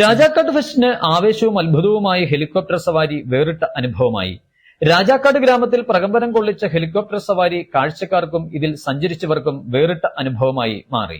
രാജാക്കാട് ഫെസ്റ്റിന് ആവേശവും അത്ഭുതവുമായ ഹെലികോപ്റ്റർ സവാരി വേറിട്ട അനുഭവമായി. രാജാക്കാട് ഗ്രാമത്തിൽ പ്രകമ്പനം കൊള്ളിച്ച ഹെലികോപ്റ്റർ സവാരി കാഴ്ചക്കാർക്കും ഇതിൽ സഞ്ചരിച്ചവർക്കും വേറിട്ട അനുഭവമായി മാറി.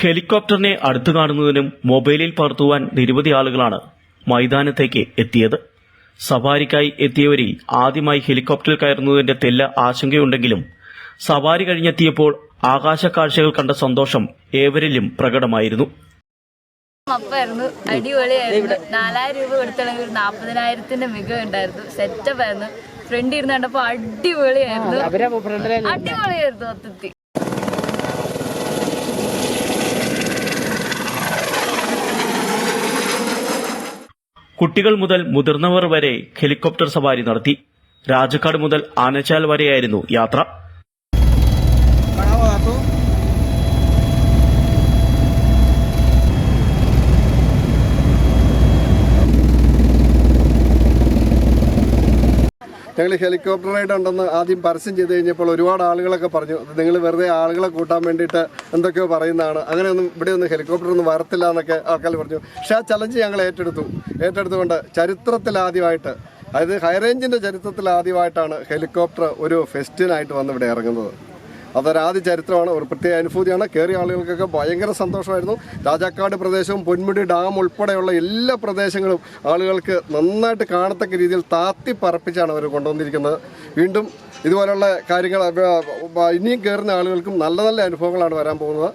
ഹെലികോപ്റ്ററിനെ അടുത്തു കാണുന്നതിനും മൊബൈലിൽ പകർത്തുവാൻ നിരവധി ആളുകളാണ് മൈതാനത്തേക്ക് എത്തിയത്. സവാരിക്കായി എത്തിയവരിൽ ആദ്യമായി ഹെലികോപ്റ്ററിൽ കയറുന്നതിന്റെ തെല്ല ആശങ്കയുണ്ടെങ്കിലും സവാരി കഴിഞ്ഞെത്തിയപ്പോൾ ആകാശ കാഴ്ചകൾ കണ്ട സന്തോഷം ഏവരിലും പ്രകടമായിരുന്നു. അപ്പായിരുന്നു. അടിപൊളിയായിരുന്നു. നാലായിരം രൂപ കൊടുത്താണെങ്കിൽ ഒരു നാപ്പതിനായിരത്തിന്റെ മികവ് ഉണ്ടായിരുന്നു. സെറ്റപ്പ് ആയിരുന്നു. ഫ്രണ്ട് ഇരുന്ന് കണ്ടപ്പോ അടിപൊളിയായിരുന്നു. അടിപൊളിയായിരുന്നു മൊത്തത്തിൽ. കുട്ടികൾ മുതൽ മുതിർന്നവർ വരെ ഹെലികോപ്റ്റർ സവാരി നടത്തി. രാജക്കാട് മുതൽ ആനച്ചാൽ വരെയായിരുന്നു യാത്ര. ഞങ്ങൾ ഹെലികോപ്റ്റർ റൈഡ് ഉണ്ടെന്ന് ആദ്യം പരസ്യം ചെയ്ത് കഴിഞ്ഞപ്പോൾ ഒരുപാട് ആളുകളൊക്കെ പറഞ്ഞു നിങ്ങൾ വെറുതെ ആളുകളെ കൂട്ടാൻ വേണ്ടിയിട്ട് എന്തൊക്കെയോ പറയുന്നതാണ്. അങ്ങനെയൊന്നും ഇവിടെ ഒന്നും ഹെലികോപ്റ്റർ ഒന്നും വരത്തില്ല എന്നൊക്കെ ആൾക്കാർ പറഞ്ഞു. പക്ഷേ ആ ചലഞ്ച് ഞങ്ങൾ ഏറ്റെടുത്തു. ഏറ്റെടുത്തുകൊണ്ട് ചരിത്രത്തിൽ ആദ്യമായിട്ട് അതായത് ഹൈറേഞ്ചിന്റെ ചരിത്രത്തിൽ ആദ്യമായിട്ടാണ് ഹെലികോപ്റ്റർ ഒരു ഫെസ്റ്റിനായിട്ട് വന്ന് ഇവിടെ ഇറങ്ങുന്നത്. അതൊരാദ്യ ചരിത്രമാണ് ഒരു പ്രത്യേക അനുഭൂതിയാണ്. കയറിയ ആളുകൾക്കൊക്കെ ഭയങ്കര സന്തോഷമായിരുന്നു. രാജാക്കാട് പ്രദേശവും പൊന്മുടി ഡാം ഉൾപ്പെടെയുള്ള എല്ലാ പ്രദേശങ്ങളും ആളുകൾക്ക് നന്നായിട്ട് കാണത്തക്ക രീതിയിൽ താത്തി പറപ്പിച്ചാണ് അവർ കൊണ്ടുവന്നിരിക്കുന്നത്. വീണ്ടും ഇതുപോലുള്ള കാര്യങ്ങൾ ഇനിയും കയറുന്ന ആളുകൾക്കും നല്ല നല്ല അനുഭവങ്ങളാണ് വരാൻ പോകുന്നത്.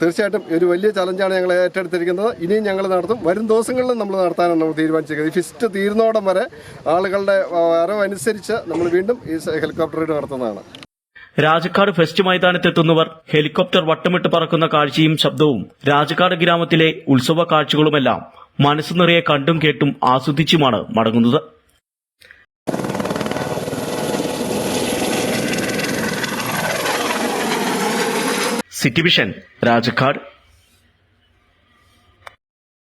തീർച്ചയായിട്ടും ഒരു വലിയ ചലഞ്ചാണ് ഞങ്ങൾ ഏറ്റെടുത്തിരിക്കുന്നത്. ഇനിയും ഞങ്ങൾ നടത്തും. വരും ദിവസങ്ങളിലും നമ്മൾ നടത്താനാണ് നമ്മൾ തീരുമാനിച്ചിരിക്കുന്നത്. ഈ ഫിസ്റ്റ് തീരുന്നോടം വരെ ആളുകളുടെ വരവനുസരിച്ച് നമ്മൾ വീണ്ടും ഈ ഹെലികോപ്റ്റർ റൈഡ് നടത്തുന്നതാണ്. രാജക്കാട് ഫെസ്റ്റ് മൈതാനത്തെത്തുന്നവർ ഹെലികോപ്റ്റർ വട്ടമിട്ട് പറക്കുന്ന കാഴ്ചയും ശബ്ദവും രാജക്കാട് ഗ്രാമത്തിലെ ഉത്സവ കാഴ്ചകളുമെല്ലാം മനസ്സ് നിറയെ കണ്ടും കേട്ടും ആസ്വദിച്ചുമാണ് മടങ്ങുന്നത്. City vision Rajakkad.